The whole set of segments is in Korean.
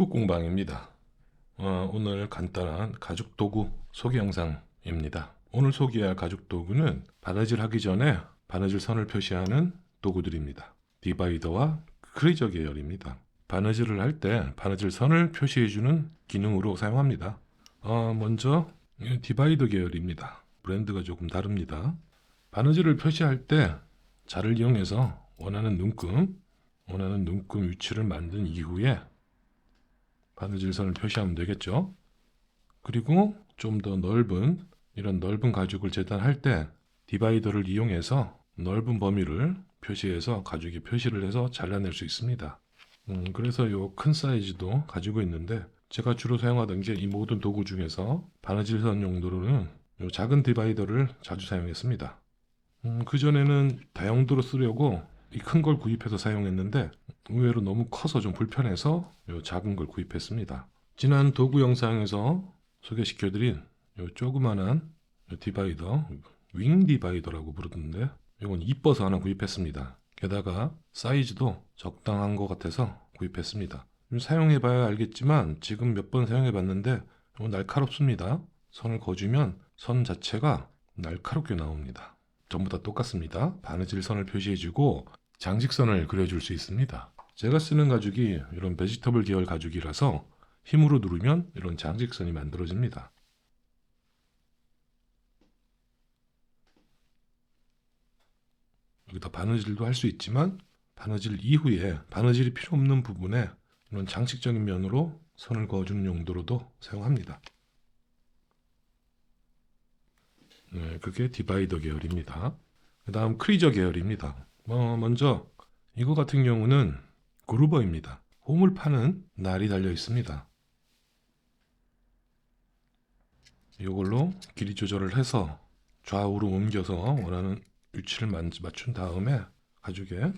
국공방입니다. 어, 오늘 간단한 가죽 도구 소개 영상입니다. 오늘 소개할 가죽 도구는 바느질 하기 전에 바느질 선을 표시하는 도구들입니다. 디바이더와 크리저 계열입니다. 바느질을 할 때 바느질 선을 표시해주는 기능으로 사용합니다. 어, 먼저 이 디바이더 계열입니다. 브랜드가 조금 다릅니다. 바느질을 표시할 때 자를 이용해서 원하는 눈금, 원하는 눈금 위치를 만든 이후에 바느질 선을 표시하면 되겠죠. 그리고 좀 더 넓은 이런 넓은 가죽을 재단할 때 디바이더를 이용해서 넓은 범위를 표시해서 가죽에 표시를 해서 잘라낼 수 있습니다. 음, 그래서 요큰 사이즈도 가지고 있는데 제가 주로 사용하던 게 이 모든 도구 중에서 바느질 선 용도로는 요 작은 디바이더를 자주 사용했습니다. 음, 그전에는 다용도로 쓰려고 이 큰 걸 구입해서 사용했는데 의외로 너무 커서 좀 불편해서 요 작은 걸 구입했습니다. 지난 도구 영상에서 소개시켜드린 요 조그만한 요 디바이더 윙 디바이더라고 부르던데 이건 이뻐서 하나 구입했습니다. 게다가 사이즈도 적당한 것 같아서 구입했습니다. 좀 사용해봐야 알겠지만 지금 몇 번 사용해봤는데 날카롭습니다. 선을 거주면 선 자체가 날카롭게 나옵니다. 전부 다 똑같습니다. 바느질 선을 표시해주고 장식선을 그려줄 수 있습니다. 제가 쓰는 가죽이 이런 베지터블 계열 가죽이라서 힘으로 누르면 이런 장식선이 만들어집니다. 여기다 바느질도 할 수 있지만 바느질 이후에 바느질이 필요 없는 부분에 이런 장식적인 면으로 선을 그어주는 용도로도 사용합니다. 네, 그게 디바이더 계열입니다. 그 다음 크리저 계열입니다. 어, 먼저 이거 같은 경우는 그루버입니다. 홈을 파는 날이 달려 있습니다. 이걸로 길이 조절을 해서 좌우로 옮겨서 원하는 위치를 만- 맞춘 다음에 가죽에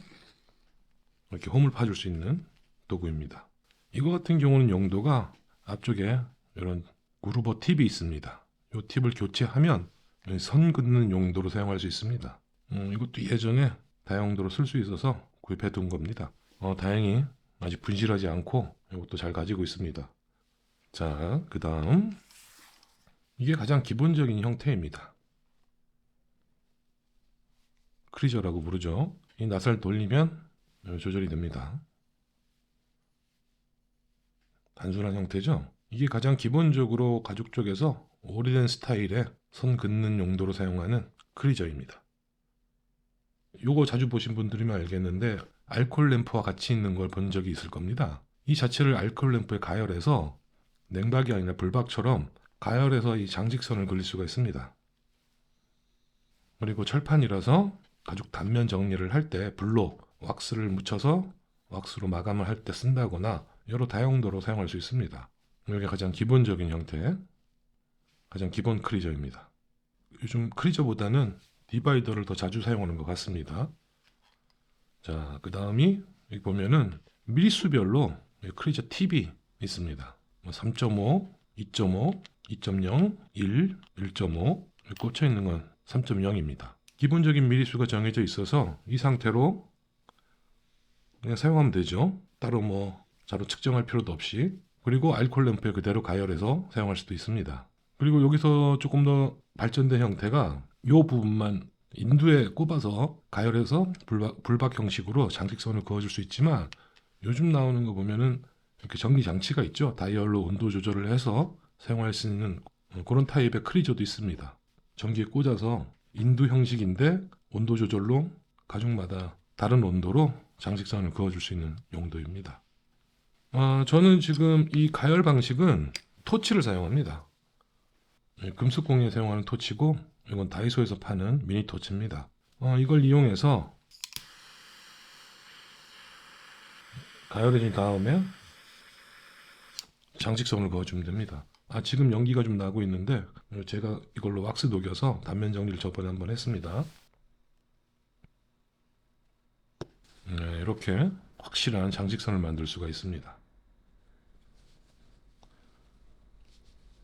이렇게 홈을 파줄 수 있는 도구입니다. 이거 같은 경우는 용도가 앞쪽에 이런 그루버 팁이 있습니다. 이 팁을 교체하면 선 긋는 용도로 사용할 수 있습니다. 음, 이것도 예전에 다용도로 쓸 수 있어서 구입해 둔 겁니다. 어, 다행히 아직 분실하지 않고 이것도 잘 가지고 있습니다. 자, 그 다음 이게 가장 기본적인 형태입니다. 크리저라고 부르죠. 이 낫을 돌리면 조절이 됩니다. 단순한 형태죠. 이게 가장 기본적으로 가죽 쪽에서 오래된 스타일의 선 긋는 용도로 사용하는 크리저입니다. 요거 자주 보신 분들이면 알겠는데 알콜 램프와 같이 있는 걸 본 적이 있을 겁니다. 이 자체를 알콜 램프에 가열해서 냉박이 아니라 불박처럼 가열해서 이 장직선을 그릴 수가 있습니다. 그리고 철판이라서 가죽 단면 정리를 할 때 불로 왁스를 묻혀서 왁스로 마감을 할 때 쓴다거나 여러 다용도로 사용할 수 있습니다. 이게 가장 기본적인 형태, 가장 기본 크리저입니다. 요즘 크리저보다는 디바이더를 더 자주 사용하는 것 같습니다. 자, 그 다음이 여기 보면은 미리수별로 크리저 팁이 있습니다. 3.5, 2.5, 2.0, 1, 1.5 꽂혀 있는 건 3.0입니다. 기본적인 미리수가 정해져 있어서 이 상태로 그냥 사용하면 되죠. 따로 뭐 자로 측정할 필요도 없이 그리고 알콜 램프에 그대로 가열해서 사용할 수도 있습니다. 그리고 여기서 조금 더 발전된 형태가 이 부분만 인두에 꼽아서 가열해서 불박, 불박 형식으로 장식선을 그어줄 수 있지만 요즘 나오는 거 보면은 이렇게 전기 장치가 있죠. 다이얼로 온도 조절을 해서 사용할 수 있는 그런 타입의 크리저도 있습니다. 전기에 꽂아서 인두 형식인데 온도 조절로 가죽마다 다른 온도로 장식선을 그어줄 수 있는 용도입니다. 아, 저는 지금 이 가열 방식은 토치를 사용합니다. 예, 금속공예에 사용하는 토치고 이건 다이소에서 파는 미니 토치입니다. 어, 이걸 이용해서 가열해진 다음에 장식선을 그어주면 됩니다. 아 지금 연기가 좀 나고 있는데 제가 이걸로 왁스 녹여서 단면 정리를 저번에 한번 했습니다. 네, 이렇게 확실한 장식선을 만들 수가 있습니다.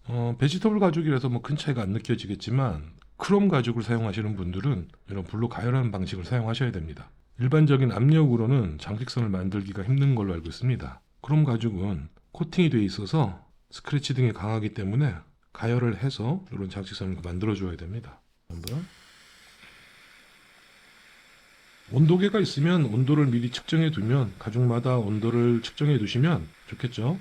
어, 베지터블 가죽이라서 뭐 큰 차이가 안 느껴지겠지만 크롬 가죽을 사용하시는 분들은 이런 불로 가열하는 방식을 사용하셔야 됩니다. 일반적인 압력으로는 장식선을 만들기가 힘든 걸로 알고 있습니다. 크롬 가죽은 코팅이 돼 있어서 스크래치 등이 강하기 때문에 가열을 해서 이런 장식선을 만들어 줘야 됩니다. 한번 온도계가 있으면 온도를 미리 측정해 두면 가죽마다 온도를 측정해 두시면 좋겠죠.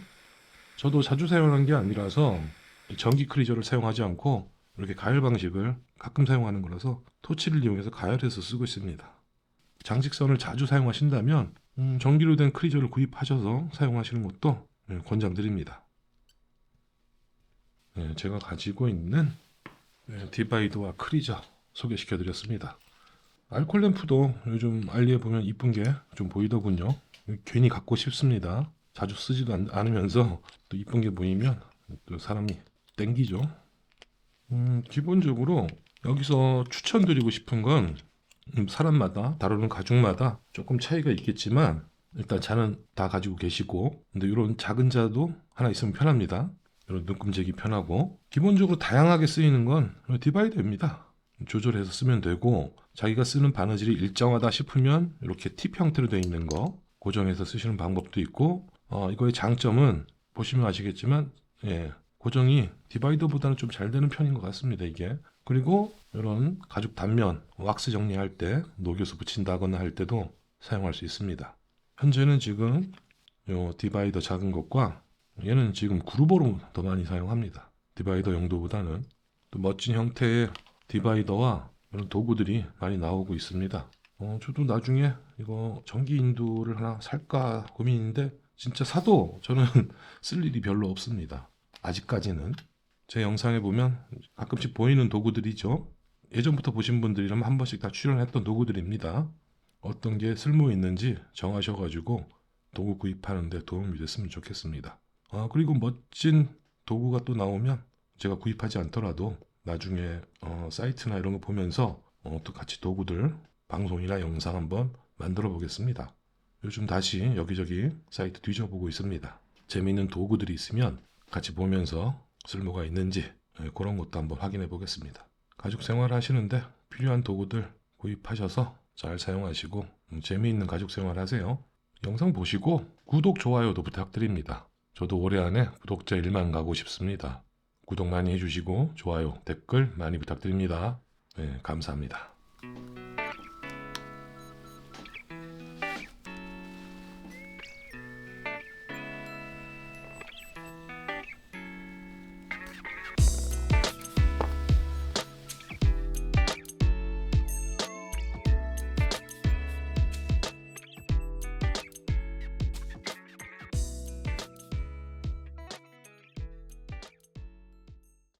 저도 자주 사용하는 게 아니라서 이 전기 크리저를 사용하지 않고 이렇게 가열 방식을 가끔 사용하는 거라서 토치를 이용해서 가열해서 쓰고 있습니다. 장식선을 자주 사용하신다면 음, 전기로 된 크리저를 구입하셔서 사용하시는 것도 네, 권장드립니다. 네, 제가 가지고 있는 네, 디바이더와 크리저 소개시켜 드렸습니다. 알콜 램프도 요즘 알리에 보면 이쁜 게 좀 보이더군요. 괜히 갖고 싶습니다. 자주 쓰지도 않, 않으면서 또 이쁜 게 보이면 또 사람이 땡기죠. 음, 기본적으로 여기서 추천드리고 싶은 건 음, 사람마다 다루는 가죽마다 조금 차이가 있겠지만 일단 자는 다 가지고 계시고 근데 이런 작은 자도 하나 있으면 편합니다. 이런 눈금재기 편하고 기본적으로 다양하게 쓰이는 건 디바이더입니다. 조절해서 쓰면 되고 자기가 쓰는 바느질이 일정하다 싶으면 이렇게 팁 형태로 되어 있는 거 고정해서 쓰시는 방법도 있고 어, 이거의 장점은 보시면 아시겠지만 예, 고정이 디바이더보다는 좀 잘 되는 편인 것 같습니다 이게 그리고 이런 가죽 단면 왁스 정리할 때 녹여서 붙인다거나 할 때도 사용할 수 있습니다 현재는 지금 요 디바이더 작은 것과 얘는 지금 그루버로 더 많이 사용합니다 디바이더 용도보다는 또 멋진 형태의 디바이더와 이런 도구들이 많이 나오고 있습니다. 어, 저도 나중에 이거 전기 인두를 하나 살까 고민인데 진짜 사도 저는 쓸 일이 별로 없습니다. 아직까지는 제 영상에 보면 가끔씩 보이는 도구들이죠. 예전부터 보신 분들이라면 한 번씩 다 출연했던 도구들입니다. 어떤 게 쓸모 있는지 정하셔가지고 도구 구입하는데 도움이 됐으면 좋겠습니다. 아, 그리고 멋진 도구가 또 나오면 제가 구입하지 않더라도 나중에 어, 사이트나 이런 거 보면서 어, 또 같이 도구들 방송이나 영상 한번 만들어 보겠습니다. 요즘 다시 여기저기 사이트 뒤져보고 있습니다. 재미있는 도구들이 있으면 같이 보면서 쓸모가 있는지 예, 그런 것도 한번 확인해 보겠습니다. 가족 생활 하시는데 필요한 도구들 구입하셔서 잘 사용하시고 음, 재미있는 가족 생활 하세요. 영상 보시고 구독, 좋아요도 부탁드립니다. 저도 올해 안에 구독자 1만 가고 싶습니다. 구독 많이 해주시고 좋아요, 댓글 많이 부탁드립니다. 네, 감사합니다.